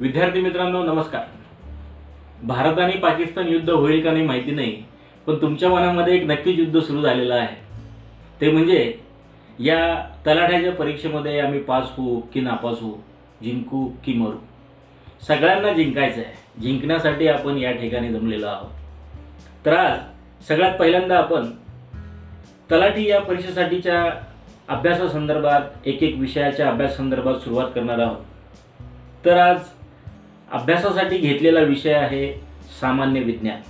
विद्यार्थी मित्रांनो नमस्कार. भारत आणि पाकिस्तान युद्ध होईल का नाही माहिती नाही पण तुमच्या मनामध्ये एक नक्कीच युद्ध सुरू झालेलं आहे. ते म्हणजे या तलाठ्याच्या परीक्षेमध्ये आम्ही पास होऊ की नापास होऊ जिंकू की मरू? सगळ्यांना जिंकायचं आहे. जिंकण्यासाठी आपण या ठिकाणी जमलेलो आहोत. तर आज सगळ्यात पहिल्यांदा आपण तलाठी या परीक्षेसाठीच्या अभ्यासासंदर्भात एक एक विषयाच्या अभ्यासासंदर्भात सुरुवात करणार आहोत. तर आज अभ्यासासाठी घेतलेला विषय आहे सामान्य विज्ञान.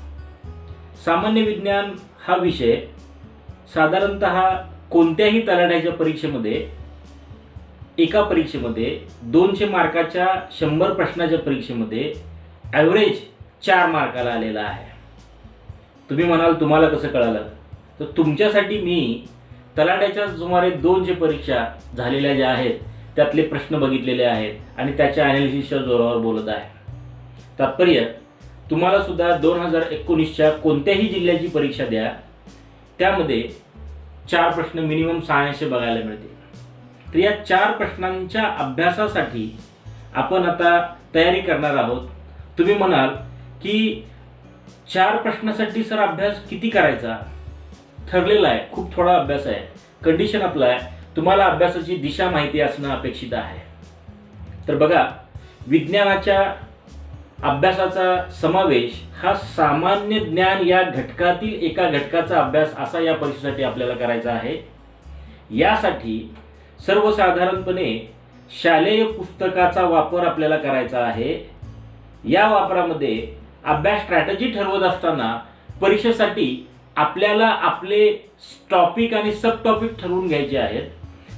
सामान्य विज्ञान हा विषय साधारणत कोणत्याही तलाठ्याच्या परीक्षेमध्ये एका परीक्षेमध्ये दोनशे मार्काच्या शंभर प्रश्नाच्या परीक्षेमध्ये ॲव्हरेज चार मार्काला आलेला आहे. तुम्ही म्हणाल तुम्हाला कसं कळालं? तर तुमच्यासाठी मी तलाट्याच्या सुमारे दोनशे परीक्षा झालेल्या ज्या आहेत त्यातले प्रश्न बघितलेले आहेत आणि त्याच्या ॲनालिसिसच्या जोरावर बोलत आहे. तात्पर्य तुम्हाला सुद्धा दोन हजार एकोणीसच्या कोणत्याही जिल्ह्याची परीक्षा द्या. त्यामध्ये चार प्रश्न मिनिमम सहाशे बघायला मिळतील. तर या चार प्रश्नांच्या अभ्यासासाठी आपण आता तयारी करणार आहोत. तुम्ही म्हणाल की चार प्रश्नासाठी सर अभ्यास किती करायचा? ठरलेला आहे खूप थोडा अभ्यास आहे. कंडिशन आपला आहे तुम्हाला अभ्यासाची दिशा माहिती असणं अपेक्षित आहे. तर बघा विज्ञानाच्या अभ्यासाचा समावेश हा सामान्य ज्ञान या घटकातील एका घटकाचा अभ्यास असा या परीक्षेसाठी आपल्याला करायचा आहे. यासाठी सर्वसाधारणपणे शालेय पुस्तकाचा वापर आपल्याला करायचा आहे. या वापरामध्ये अभ्यास स्ट्रॅटजी ठरवत असताना परीक्षेसाठी आपल्याला आपले टॉपिक आणि सब टॉपिक ठरवून घ्यायचे आहेत.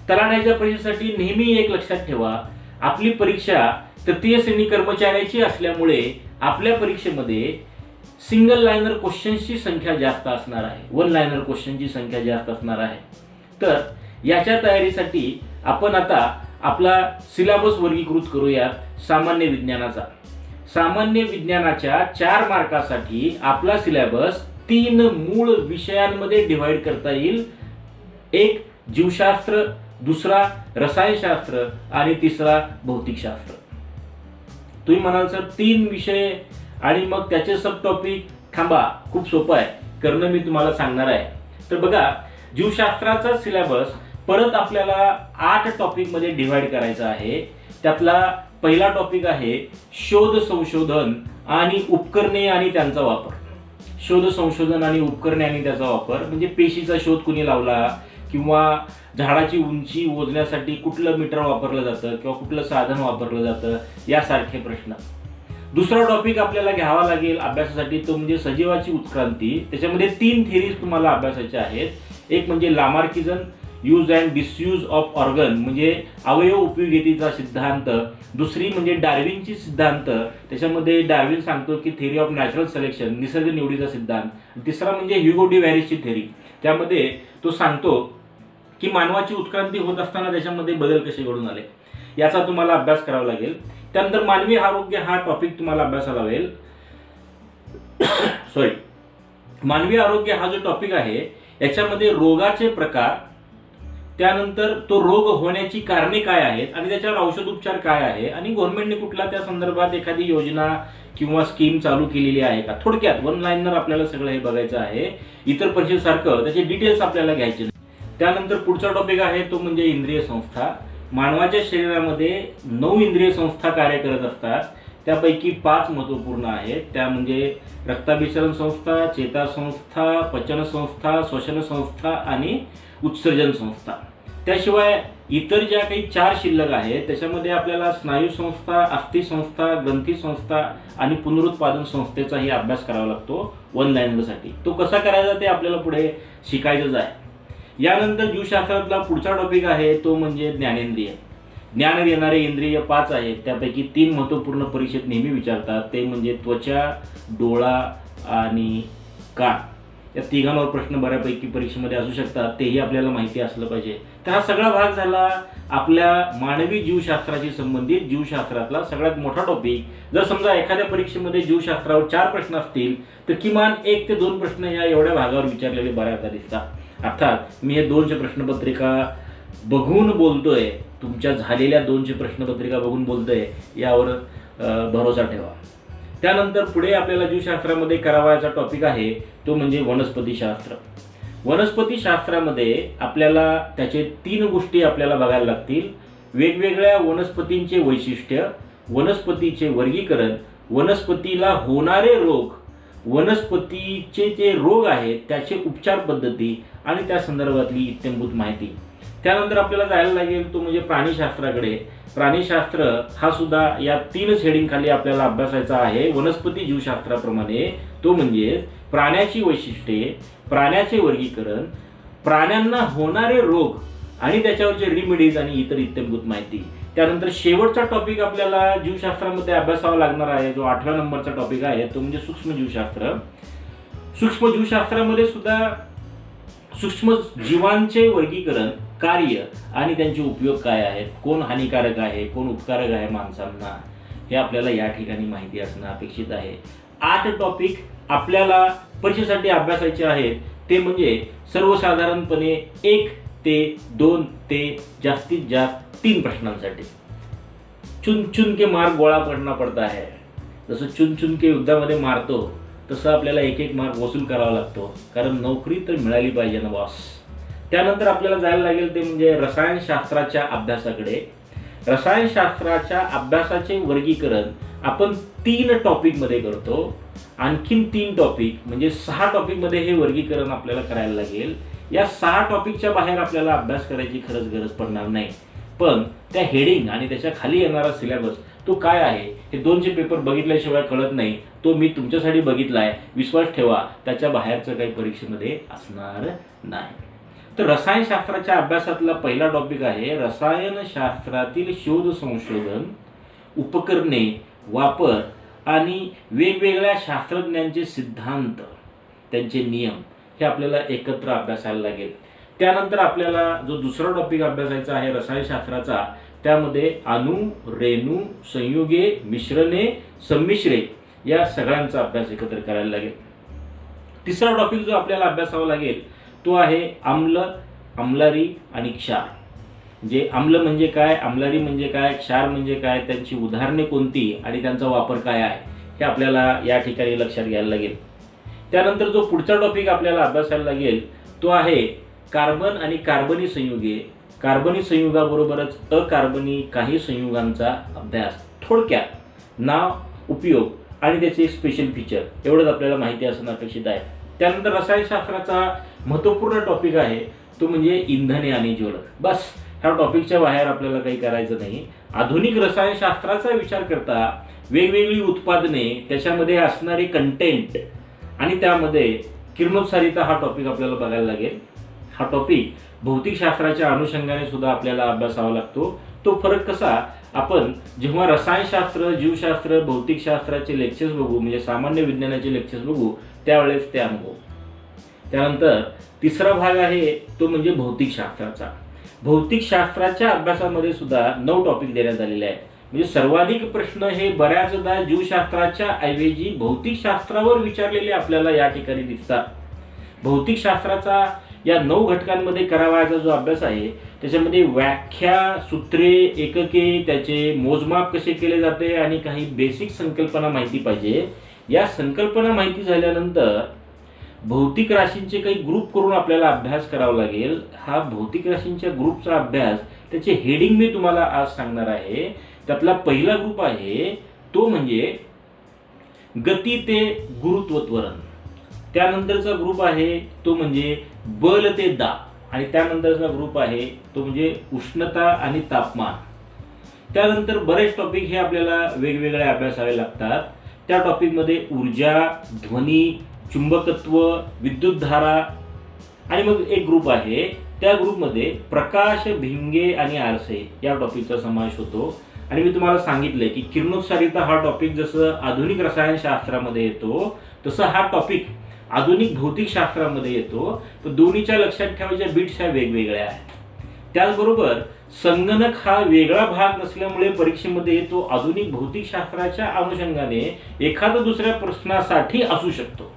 तलाठ्याच्या परीक्षेसाठी नेहमी एक लक्षात ठेवा. आपली परीक्षा तृतीय श्रेणी कर्मचाऱ्याची असल्यामुळे आपल्या परीक्षेमध्ये सिंगल लायनर क्वेश्चन्सची संख्या जास्त असणार आहे. वन लायनर क्वेश्चनची संख्या जास्त असणार आहे. तर याच्या तयारीसाठी आपण आता आपला सिलेबस वर्गीकृत करूयात सामान्य विज्ञानाचा. सामान्य विज्ञानाच्या चार मार्कासाठी आपला सिलेबस तीन मूळ विषयांमध्ये डिव्हाइड करता येईल. एक जीवशास्त्र दुसरा रसायनशास्त्र आणि तिसरा भौतिकशास्त्र. तुम्ही म्हणाल सर तीन विषय आणि मग त्याचे सब टॉपिक थांबा खूप सोपं आहे. करणं मी तुम्हाला सांगणार आहे. तर बघा जीवशास्त्राचा सिलेबस परत आपल्याला आठ टॉपिकमध्ये डिव्हाइड करायचा आहे. त्यातला पहिला टॉपिक आहे शोध संशोधन आणि उपकरणे आणि त्यांचा वापर. शोध संशोधन आणि उपकरणे आणि त्याचा वापर म्हणजे पेशीचा शोध कुणी लावला किंवा झाडाची उंची मोजण्यासाठी कुठलं मीटर वापरलं जातं किंवा कुठलं साधन वापरलं जातं यासारखे प्रश्न. दुसरा टॉपिक आपल्याला घ्यावा लागेल अभ्यासासाठी तो म्हणजे सजीवाची उत्क्रांती. त्याच्यामध्ये तीन थेरीज तुम्हाला अभ्यासाच्या आहेत. एक म्हणजे Lamarckism use and disuse of organ म्हणजे अवयव उपयोगितेचा सिद्धांत. दुसरी म्हणजे डार्विनची सिद्धांत. त्याच्यामध्ये डार्विन सांगतो की थेरी ऑफ नॅचरल सिलेक्शन निसर्ग निवडीचा सिद्धांत. तिसरा म्हणजे ह्युगो डी व्हॅरिसची थेरी त्यामध्ये तो सांगतो की मानवाची उत्क्रांती होत असताना त्याच्यामध्ये बदल कसे घडून आले? याचा तुम्हाला अभ्यास करावा लागेल. त्यानंतर मानवी आरोग्य हा टॉपिक तुम्हाला अभ्यासाला लावेल. सॉरी मानवी आरोग्य हा जो टॉपिक आहे याच्यामध्ये रोगाचे प्रकार त्यानंतर तो रोग होण्याची कारणे काय आहेत आणि त्याच्यावर औषध उपचार काय आहे आणि गव्हर्नमेंटने कुठला त्या संदर्भात एखादी योजना किंवा स्कीम चालू केलेली आहे का? थोडक्यात वन लाईनर आपल्याला सगळं हे बघायचं आहे. इतर परीक्षेसारखं त्याचे डिटेल्स आपल्याला घ्यायचे त्यानंतर पुढचा टॉपिक आहे तो म्हणजे इंद्रिय संस्था. मानवाच्या शरीरामध्ये नऊ इंद्रिय संस्था कार्य करत असतात. त्यापैकी पाच महत्त्वपूर्ण आहेत. त्या म्हणजे रक्ताभिसरण संस्था चेता संस्था पचन संस्था श्वसन संस्था आणि उत्सर्जन संस्था. त्याशिवाय इतर ज्या काही चार शिल्लक आहेत त्याच्यामध्ये आपल्याला स्नायू संस्था अस्थि संस्था ग्रंथी संस्था आणि पुनरुत्पादन संस्थेचाही अभ्यास करावा लागतो वन लाईनरसाठी तो कसा करायचा ते आपल्याला पुढे शिकायचंच आहे. यानंतर जीवशास्त्रातला पुढचा टॉपिक आहे तो म्हणजे ज्ञानेंद्रिय. ज्ञान देणारे इंद्रिय पाच आहेत त्यापैकी तीन महत्त्वपूर्ण परीक्षेत नेहमी विचारतात ते म्हणजे त्वचा डोळा आणि कान. या तिघांवर प्रश्न बऱ्यापैकी परीक्षेमध्ये असू शकतात तेही आपल्याला माहिती असलं पाहिजे. तर हा सगळा भाग झाला आपल्या मानवी जीवशास्त्राशी संबंधित जीवशास्त्रातला सगळ्यात मोठा टॉपिक जर समजा एखाद्या परीक्षेमध्ये जीवशास्त्रावर चार प्रश्न असतील तर किमान एक ते दोन प्रश्न या एवढ्या भागावर विचारलेले बऱ्याचदा दिसतात. अर्थात मी हे दोनशे प्रश्नपत्रिका बघून बोलतोय तुमच्या झालेल्या दोनशे प्रश्नपत्रिका बघून बोलतोय यावर भरोसा ठेवा. त्यानंतर पुढे आपल्याला जीवशास्त्रामध्ये करावायचा टॉपिक आहे तो म्हणजे वनस्पतीशास्त्र वनस्पतीशास्त्रामध्ये आपल्याला त्याचे तीन गोष्टी आपल्याला बघायला लागतील. वेगवेगळ्या वनस्पतींचे वैशिष्ट्य वनस्पतीचे वर्गीकरण वनस्पतीला होणारे रोग वनस्पतीचे जे रोग आहेत त्याचे उपचार पद्धती आणि त्या संदर्भातली इत्यंभूत माहिती. त्यानंतर आपल्याला जायला लागेल तो म्हणजे प्राणीशास्त्राकडे. प्राणीशास्त्र हा सुद्धा या तीनच हेडिंगखाली आपल्याला अभ्यासायचा आहे. वनस्पती जीवशास्त्राप्रमाणे तो म्हणजे प्राण्याची वैशिष्ट्ये प्राण्याचे वर्गीकरण प्राण्यांना होणारे रोग आणि त्याच्यावरचे रिमेडीज आणि इतर इत्यंभूत माहिती. त्यानंतर शेवटचा टॉपिक आपल्याला जीवशास्त्रामध्ये अभ्यासावा लागणार आहे. जो आठव्या नंबरचा टॉपिक आहे तो म्हणजे सूक्ष्म जीवशास्त्र. सूक्ष्म जीवशास्त्रामध्ये सुद्धा सूक्ष्म जीवांचे वर्गीकरण कार्य आणि त्यांचे उपयोग काय आहेत? कोण हानिकारक आहे? कोण उपकारक आहे माणसांना? हे आपल्याला या ठिकाणी माहिती असणं अपेक्षित आहे. आठ टॉपिक आपल्याला परीक्षेसाठी अभ्यासायचे आहेत. ते म्हणजे सर्वसाधारणपणे एक ते दोन ते जास्तीत जास्त तीन प्रश्नांसाठी. चुन चुन के मार्क गोळा पडना पडता आहे. जसं चुन चुन के युद्धामध्ये मारतो तसं आपल्याला एक एक मार्क वसूल करावा लागतो. कारण नोकरी तर मिळाली पाहिजे ना बॉस त्यानंतर आपल्याला जायला लागेल ते म्हणजे रसायनशास्त्राच्या अभ्यासाकडे. रसायनशास्त्राच्या अभ्यासाचे वर्गीकरण आपण तीन टॉपिकमध्ये करतो. आणखीन तीन टॉपिक म्हणजे सहा टॉपिकमध्ये हे वर्गीकरण आपल्याला करायला लागेल. या सहा टॉपिकच्या बाहेर आपल्याला अभ्यास करायची खरंच गरज पडणार नाही. पण त्या हेडिंग आणि त्याच्याखाली येणारा सिलेबस तो काय आहे हे दोनशे पेपर बघितल्याशिवाय कळत नाही. तो मी तुमच्यासाठी बघितला आहे विश्वास ठेवा त्याच्या बाहेरचं काही परीक्षेमध्ये असणार नाही. तर रसायनशास्त्राच्या अभ्यासातला पहिला टॉपिक आहे रसायनशास्त्रातील शोध संशोधन उपकरणे वापर आणि वेगवेगळ्या शास्त्रज्ञांचे सिद्धांत त्यांचे नियम हे आपल्याला एकत्र अभ्यासायला लागेल. त्यानंतर आपल्याला जो दुसरा टॉपिक अभ्यासायचा आहे रसायनशास्त्राचा त्यामध्ये अणु रेणू संयुगे मिश्रणे संमिश्रे या सगळ्यांचा अभ्यास एकत्र करायला लागेल. तिसरा टॉपिक जो आपल्याला अभ्यासावा लागेल तो आहे आम्ल आम्लारी आणि क्षार. जे आम्ल म्हणजे काय आम्लारी म्हणजे काय क्षार म्हणजे काय त्यांची उदाहरणे कोणती आणि त्यांचा वापर काय आहे हे आपल्याला या ठिकाणी लक्षात घ्यायला लागेल. त्यानंतर जो पुढचा टॉपिक आपल्याला अभ्यासायला लागेल तो आहे कार्बन आणि कार्बनी संयुगे. कार्बनी संयुगाबरोबरच अकार्बनी काही संयुगांचा अभ्यास. थोडक्यात नाव उपयोग आणि त्याचे स्पेशल फीचर एवढंच आपल्याला माहिती असणं अपेक्षित आहे. त्यानंतर रसायनशास्त्राचा महत्त्वपूर्ण टॉपिक आहे तो म्हणजे इंधने आणि ज्वलक बस ह्या टॉपिकच्या बाहेर आपल्याला काही करायचं नाही. आधुनिक रसायनशास्त्राचा विचार करता वेगवेगळी उत्पादने त्याच्यामध्ये असणारे कंटेंट आणि त्यामध्ये किरणोत्सारिता हा टॉपिक आपल्याला बघायला लागेल. हा टॉपिक भौतिकशास्त्राच्या अनुषंगाने सुद्धा आपल्याला अभ्यासावा लागतो. तो फरक कसा? आपण जेव्हा रसायनशास्त्र जीवशास्त्र भौतिकशास्त्राचे लेक्चर्स बघू म्हणजे सामान्य विज्ञानाचे लेक्चर्स बघू त्यावेळेस ते अनुभव. त्यानंतर तिसरा भाग आहे तो म्हणजे भौतिकशास्त्राचा. भौतिकशास्त्राच्या अभ्यासामध्ये सुद्धा नऊ टॉपिक देण्यात आलेले आहेत. म्हणजे सर्वाधिक प्रश्न हे बऱ्याचदा जीवशास्त्राच्या ऐवजी भौतिकशास्त्रावर विचारलेले आपल्याला या ठिकाणी दिसतात. भौतिकशास्त्राचा या नऊ घटकांमध्ये करावायचा जो अभ्यास आहे त्याच्यामध्ये व्याख्या सूत्रे एकके त्याचे मोजमाप कसे केले जाते आणि काही बेसिक संकल्पना माहिती पाहिजे. या संकल्पना माहिती झाल्यानंतर भौतिक राशींचे काही ग्रुप करून आपल्याला अभ्यास करावा लागेल. हा भौतिक राशींच्या ग्रुपचा अभ्यास त्याचे हेडिंग मी तुम्हाला आज सांगणार आहे. त्यातला पहिला ग्रुप आहे तो म्हणजे गती ते गुरुत्वत्वरण त्यानंतरचा ग्रुप आहे तो म्हणजे बल ते दाब आणि त्यानंतरचा ग्रुप आहे तो म्हणजे उष्णता आणि तापमान. त्यानंतर बरेच टॉपिक हे आपल्याला वेगवेगळे अभ्यासावे लागतात. त्या टॉपिकमध्ये ऊर्जा ध्वनी चुंबकत्व विद्युतधारा आणि मग एक ग्रुप आहे. त्या ग्रुपमध्ये प्रकाश भिंगे आणि आरसे या टॉपिकचा समावेश होतो. आणि मी तुम्हाला सांगितलंय की किरणोत्सारिता हा टॉपिक जसं आधुनिक रसायनशास्त्रामध्ये येतो तसं हा टॉपिक आधुनिक भौतिकशास्त्रामध्ये येतो तर दोन्हीच्या लक्षात ठेवायच्या बिट्स ह्या वेगवेगळ्या आहेत. त्याचबरोबर संगणक हा वेगळा भाग नसल्यामुळे परीक्षेमध्ये तो आधुनिक भौतिकशास्त्राच्या अनुषंगाने एखादा दुसऱ्या प्रश्नासाठी असू शकतो.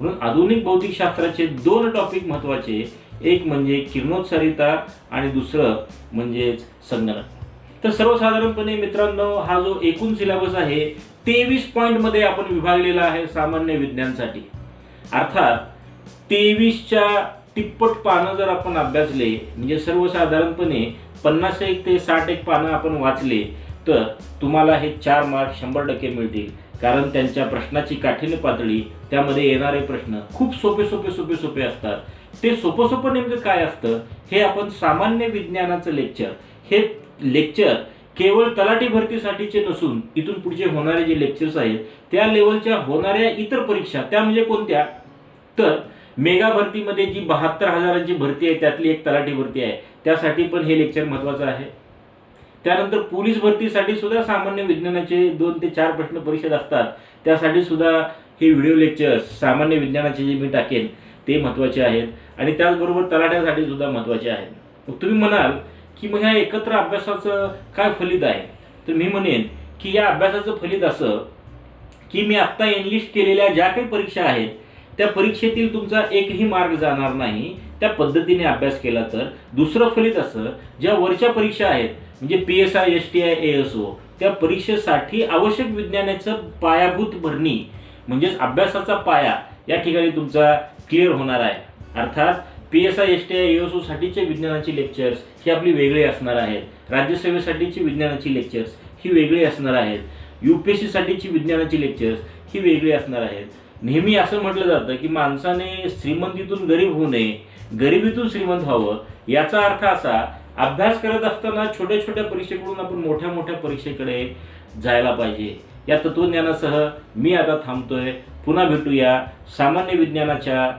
म्हणून आधुनिक भौतिकशास्त्राचे दोन टॉपिक महत्त्वाचे एक म्हणजे किरणोत्सारिता आणि दुसरं म्हणजेच संगणक. तर सर्वसाधारणपणे मित्रांनो हा जो एकूण सिलेबस आहे तेवीस पॉईंटमध्ये आपण विभागलेला आहे सामान्य विज्ञानसाठी. अर्थात तेवीसच्या तिप्पट पानं जर आपण अभ्यासले म्हणजे सर्वसाधारणपणे पन्नास एक ते साठ एक पानं आपण वाचले तर तुम्हाला हे चार मार्क शंभर टक्के मिळतील. कारण त्यांच्या प्रश्नाची काठीण्य पातळी त्यामध्ये येणारे प्रश्न खूप सोपे सोपे सोपे सोपे असतात. ते सोपं सोपं नेमकं काय असतं हे आपण सामान्य विज्ञानाचं लेक्चर. हे लेक्चर केवळ तलाठी भरतीसाठीचे नसून इथून पुढचे होणारे जे लेक्चर्स आहेत त्या लेवलच्या होणाऱ्या इतर परीक्षा त्या म्हणजे कोणत्या? तर मेगा भरतीमध्ये जी बहात्तर हजारांची भरती आहे त्यातली एक तलाठी भरती आहे. त्यासाठी पण हे लेक्चर महत्त्वाचं आहे. त्यानंतर पोलीस भरतीसाठी सुद्धा सामान्य विज्ञानाचे दोन ते चार प्रश्न परीक्षेत असतात. त्यासाठी सुद्धा हे व्हिडिओ लेक्चर्स सामान्य विज्ञानाचे जे मी टाकेन ते महत्त्वाचे आहेत. आणि त्याचबरोबर तलाठ्यासाठी सुद्धा महत्त्वाचे आहेत. मग तुम्ही म्हणाल की मग ह्या एकत्र अभ्यासाचं काय फलित आहे? तर मी म्हणेन की या अभ्यासाचं फलित असं की मी आत्ता एनलिस्ट केलेल्या ज्या काही परीक्षा आहेत त्या परीक्षेतील तुमचा एकही मार्ग जाणार नाही. त्या पद्धतीने अभ्यास केला तर. दुसरं फलित असं ज्या वरच्या परीक्षा आहेत म्हणजे P S I S T I A S O त्या परीक्षेसाठी आवश्यक विज्ञानाचं पायाभूत भरणी म्हणजेच अभ्यासाचा पाया या ठिकाणी तुमचा क्लिअर होणार आहे. अर्थात P S I S T I A S ओसाठीचे विज्ञानाची लेक्चर्स ही आपली वेगळी असणार आहेत. राज्यसेवेसाठीची विज्ञानाची लेक्चर्स ही वेगळी असणार आहेत. यू पी एस सीसाठीची विज्ञानाची लेक्चर्स ही वेगळी असणार आहेत. नेहमी असं म्हटलं जातं की माणसाने श्रीमंतीतून गरीब होऊ नये गरिबीतून श्रीमंत व्हावं. याचा अर्थ असा अभ्यास करत असताना छोट्या छोट्या परीक्षेकडून आपण मोठ्या मोठ्या परीक्षेकडे जायला पाहिजे. या तत्वज्ञानासह मी आता थांबतोय. पुन्हा भेटूया सामान्य विज्ञानाच्या